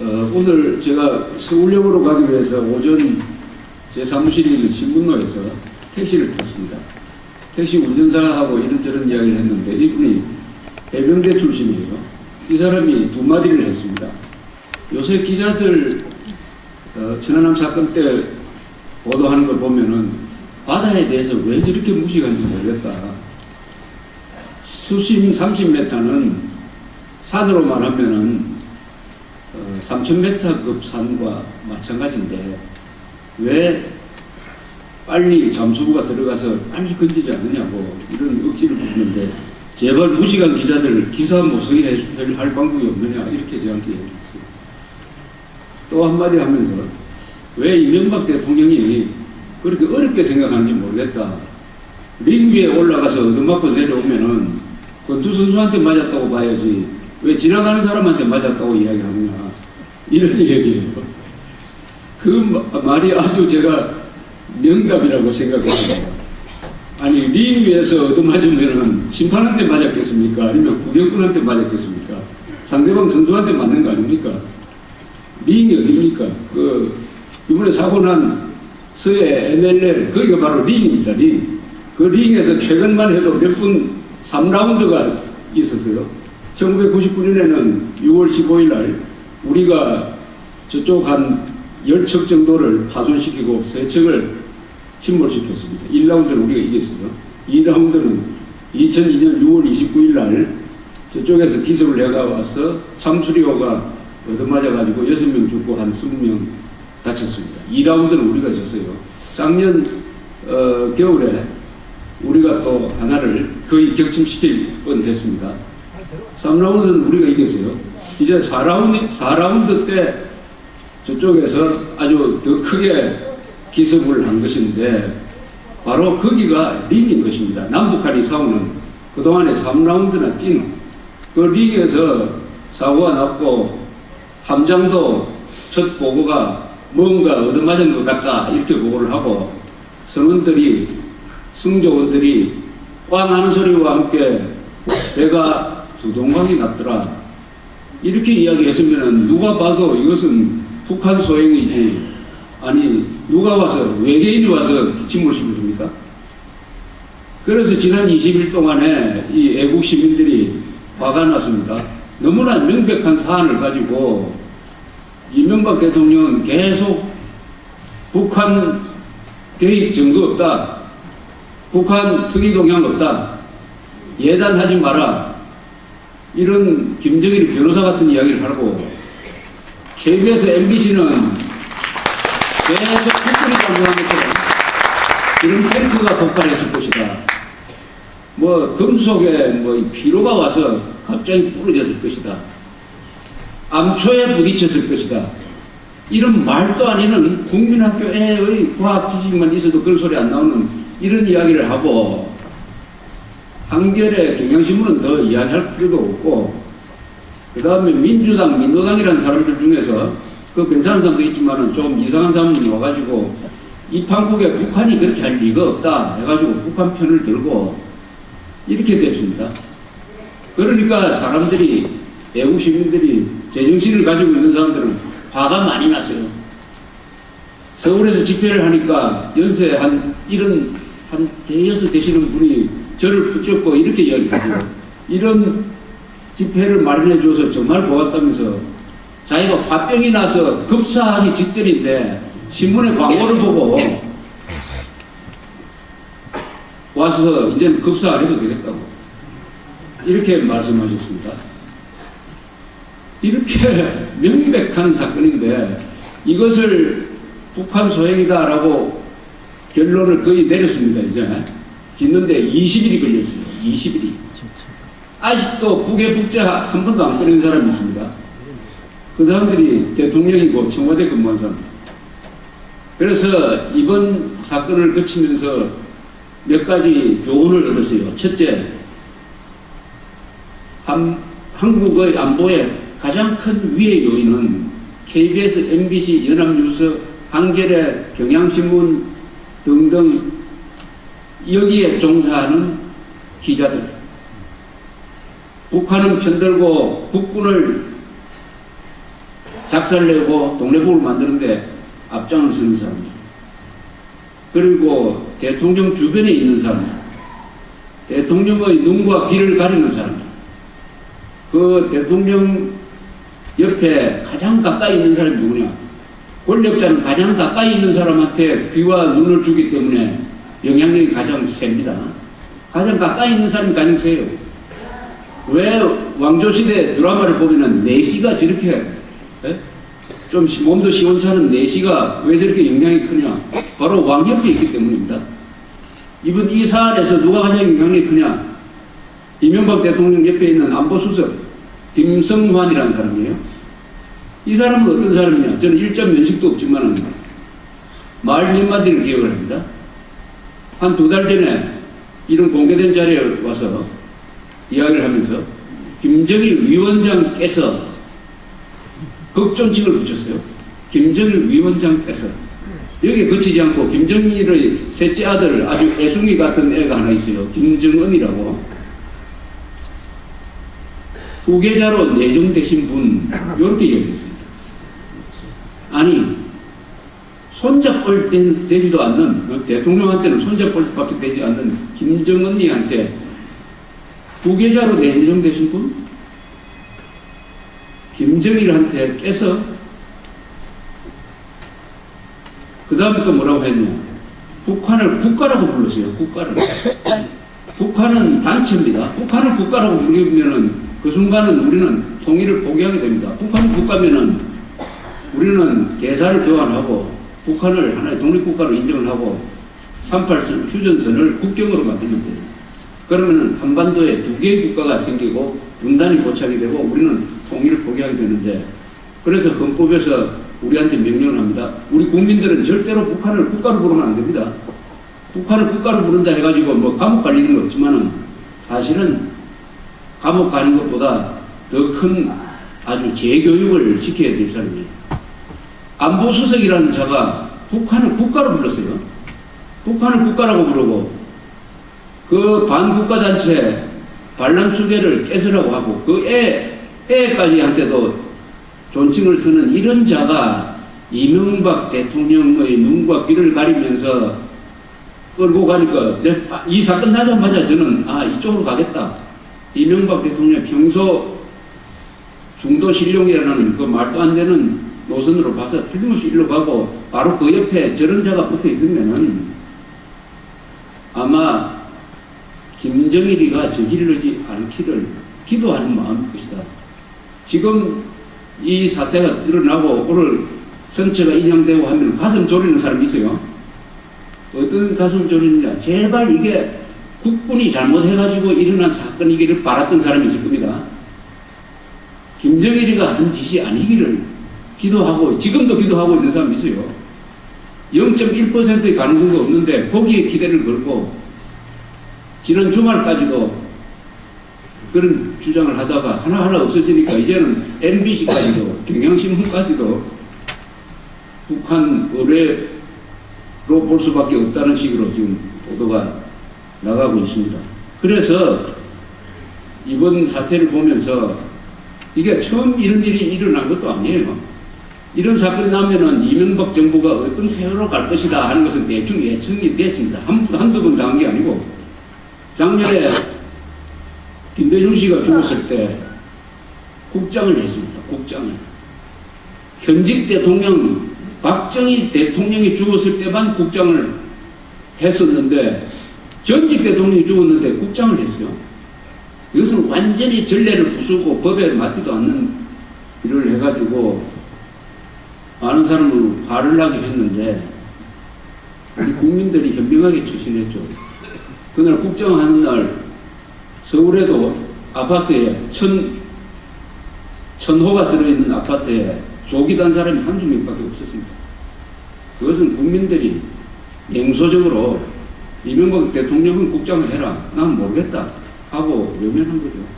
어, 오늘 제가 서울역으로 가기 위해서 오전 제 사무실에 있는 신분로에서 택시를 탔습니다. 택시 운전사하고 이런저런 이야기를 했는데 이분이 해병대 출신이에요. 이 사람이 두 마디를 했습니다. 요새 기자들 어, 천안함 사건 때 보도하는 걸 보면은 바다에 대해서 왜 저렇게 무식한지 모르겠다. 수심 30m는 산으로만 하면은 어, 3,000m급 산과 마찬가지인데 왜 빨리 잠수부가 들어가서 빨리 건지지 않느냐고 이런 의기를 부르는데 제발 무식한 기자들 기사 못 쓰게 해- 할 방법이 없느냐 이렇게 저한테. 또 한마디 하면서 왜 이명박 대통령이 그렇게 어렵게 생각하는지 모르겠다. 링 위에 올라가서 얻어맞고 내려오면은 권투 선수한테 맞았다고 봐야지 왜 지나가는 사람한테 맞았다고 이야기하느냐 이런 얘기예요. 그 마- 말이 아주 제가 명답이라고 생각했습니다. 아니 링 위에서 얻어맞으면은 심판한테 맞았겠습니까? 아니면 구경꾼한테 맞았겠습니까? 상대방 선수한테 맞는 거 아닙니까? 링이 어딥니까? 그 이번에 사고 난 서해 NLL 거기가 바로 링입니다. 링. 그 링에서 최근만 해도 몇 분 3라운드가 있었어요. 1999년에는 6월 15일 날 우리가 저쪽 한 10척 정도를 파손시키고 3척을 침몰시켰습니다. 1라운드는 우리가 이겼어요. 2라운드는 2002년 6월 29일 날 저쪽에서 기습을 해가 와서 참수리호가 얻어맞아가지고 6명 죽고 한 20명 다쳤습니다. 2라운드는 우리가 졌어요. 작년 어, 겨울에 우리가 또 하나를 거의 격침시킬 뻔했습니다. 3라운드는 우리가 이겼어요. 이제 4라운드, 4라운드 때 저쪽에서 아주 더 크게 기습을 한 것인데 바로 거기가 링인 것입니다. 남북한이 싸우는 그동안에 3라운드나 뛴그 링에서 사고가 났고 함장도 첫 보고가 뭔가 얻어맞은 것 같다 이렇게 보고를 하고 선원들이 승조원들이 꽝 하는 소리와 함께 배가 두동강이 났더라 이렇게 이야기했으면 누가 봐도 이것은 북한 소행이지 아니 누가 와서 외계인이 와서 침몰 시켰습니까? 그래서 지난 20일 동안에 이 애국 시민들이 화가 났습니다. 너무나 명백한 사안을 가지고 이명박 대통령은 계속 북한 개입 증거 없다. 북한 특이 동향 없다. 예단하지 마라. 이런 김정일 변호사 같은 이야기를 하고 KBS, MBC는 계속 북한이 장군한 것처럼 이런 탱크가 폭발했을 것이다. 뭐 금속에 뭐 피로가 와서 갑자기 부러졌을 것이다. 암초에 부딪혔을 것이다. 이런 말도 아니는 국민학교의 과학 지식만 있어도 그런 소리 안 나오는 이런 이야기를 하고 한겨레 경향신문은 더 이야기할 필요도 없고 그 다음에 민주당, 민노당이라는 사람들 중에서 그 괜찮은 사람도 있지만은 좀 이상한 사람이 와가지고 이 판국에 북한이 그렇게 할 리가 없다 해가지고 북한 편을 들고 이렇게 됐습니다. 그러니까 사람들이 애국 시민들이 제정신을 가지고 있는 사람들은 화가 많이 났어요. 서울에서 집회를 하니까 연세 한 이런 한 대여섯 되시는 분이 저를 붙잡고 이렇게 이야기하죠. 이런 집회를 마련해 줘서 정말 고맙다면서 자기가 화병이 나서 급사하기 직전인데 신문에 광고를 보고 와서 이제는 급사 안 해도 되겠다고 이렇게 말씀하셨습니다. 이렇게 명백한 사건인데 이것을 북한 소행이다라고 결론을 거의 내렸습니다. 이제 있는데 20일이 걸렸어요. 20일이. 아직도 북의 북자 한 번도 안 꺼낸 사람이 있습니다. 그 사람들이 대통령이고 청와대 근무한 사람. 그래서 이번 사건을 거치면서 몇 가지 교훈을 얻었어요. 첫째, 한, 한국의 안보의 가장 큰 위의 요인은 KBS, MBC, 연합뉴스, 한겨레, 경향신문 등등 여기에 종사하는 기자들. 북한은 편들고 국군을 작살내고 동래북을 만드는데 앞장을 서는 사람들. 그리고 대통령 주변에 있는 사람들. 대통령의 눈과 귀를 가리는 사람들. 그 대통령 옆에 가장 가까이 있는 사람이 누구냐? 권력자는 가장 가까이 있는 사람한테 귀와 눈을 주기 때문에 영향력이 가장 셉니다. 가장 가까이 있는 사람이 가장 세요. 왜 왕조시대 드라마를 보면은 내시가 저렇게 에? 좀 시- 몸도 시원찮은 내시가 왜 저렇게 영향이 크냐? 바로 왕 옆에 있기 때문입니다. 이번 이 사안에서 누가 가장 영향이 크냐? 이명박 대통령 옆에 있는 안보수석 김성환이라는 사람이에요. 이 사람은 어떤 사람이냐? 저는 일점 면식도 없지만 말 몇 마디를 기억을 합니다. 한 두 달 전에 이런 공개된 자리에 와서 이야기를 하면서 김정일 위원장께서 극존칭을 붙였어요. 김정일 위원장께서 여기에 그치지 않고 김정일의 셋째 아들 아주 애송이 같은 애가 하나 있어요. 김정은이라고. 후계자로 내정되신 분 이렇게 얘기했습니다. 아니 손잡을 때 되지도 않는 어, 대통령한테는 손잡을 밖에 되지 않는 김정은이한테 후계자로 내정되신 분 김정일한테 깨서 그 다음에 또 뭐라고 했냐? 북한을 국가라고 불렀어요 국가를. 북한은 단체입니다. 북한을 국가라고 부르면은 그 순간은 우리는 통일을 포기하게 됩니다. 북한 국가면은 우리는 계산을 교환하고 북한을 하나의 독립국가로 인정을 하고 38선 휴전선을 국경으로 만들면 돼요. 그러면 한반도에 두 개의 국가가 생기고 분단이 고착이 되고 우리는 통일을 포기하게 되는데 그래서 헌법에서 우리한테 명령을 합니다. 우리 국민들은 절대로 북한을 국가로 부르면 안 됩니다. 북한을 국가로 부른다 해가지고 뭐 감옥 갈 일은 없지만은 사실은 감옥 가는 것보다 더 큰 아주 재교육을 시켜야 될 사람이에요. 안보수석이라는 자가 북한을 국가로 불렀어요. 북한을 국가라고 부르고 그 반국가 단체 반란수계를 깨서라고 하고 그 애, 애까지 한테도 존칭을 쓰는 이런 자가 이명박 대통령의 눈과 귀를 가리면서 끌고 가니까 내- 아, 이 사건 나자마자 저는 아 이쪽으로 가겠다. 이명박 대통령 평소 중도 신룡이라는 그 말도 안 되는 노선으로 봐서 틀림없이 일로 가고 바로 그 옆에 저런 자가 붙어 있으면은 아마 김정일이가 저지르지 않기를 기도하는 마음일 것이다. 지금 이 사태가 드러나고 오늘 선체가 인양되고 하면 가슴 졸이는 사람이 있어요. 어떤 가슴 졸이느냐. 제발 이게 국군이 잘못해가지고 일어난 사건이기를 바랐던 사람이 있을 겁니다. 김정일이가 한 짓이 아니기를 기도하고 지금도 기도하고 있는 사람이 있어요. 0.1%의 가능성도 없는데 거기에 기대를 걸고 지난 주말까지도 그런 주장을 하다가 하나하나 없어지니까 이제는 MBC까지도 경향신문까지도 북한 의뢰로 볼 수밖에 없다는 식으로 지금 보도가 나가고 있습니다. 그래서 이번 사태를 보면서 이게 처음 이런 일이 일어난 것도 아니에요. 이런 사건이 나면은 이명박 정부가 어떤 태도로 갈 것이다 하는 것은 대충 예측이 됐습니다. 한, 한두 번 당한 게 아니고 작년에 김대중 씨가 죽었을 때 국장을 했습니다. 국장을. 현직 대통령 박정희 대통령이 죽었을 때만 국장을 했었는데 전직 대통령이 죽었는데 국장을 했어요. 이것은 완전히 전례를 부수고 법에 맞지도 않는 일을 해가지고 많은 사람은 화를 나게 했는데 국민들이 현명하게 추진했죠. 그날 국정하는 날 서울에도 아파트에 천, 천호가 들어있는 아파트에 조기 단 사람이 한두 명밖에 없었습니다. 그것은 국민들이 맹소적으로 이명박 대통령은 국장을 해라. 난 모르겠다. 하고 외면한 거죠.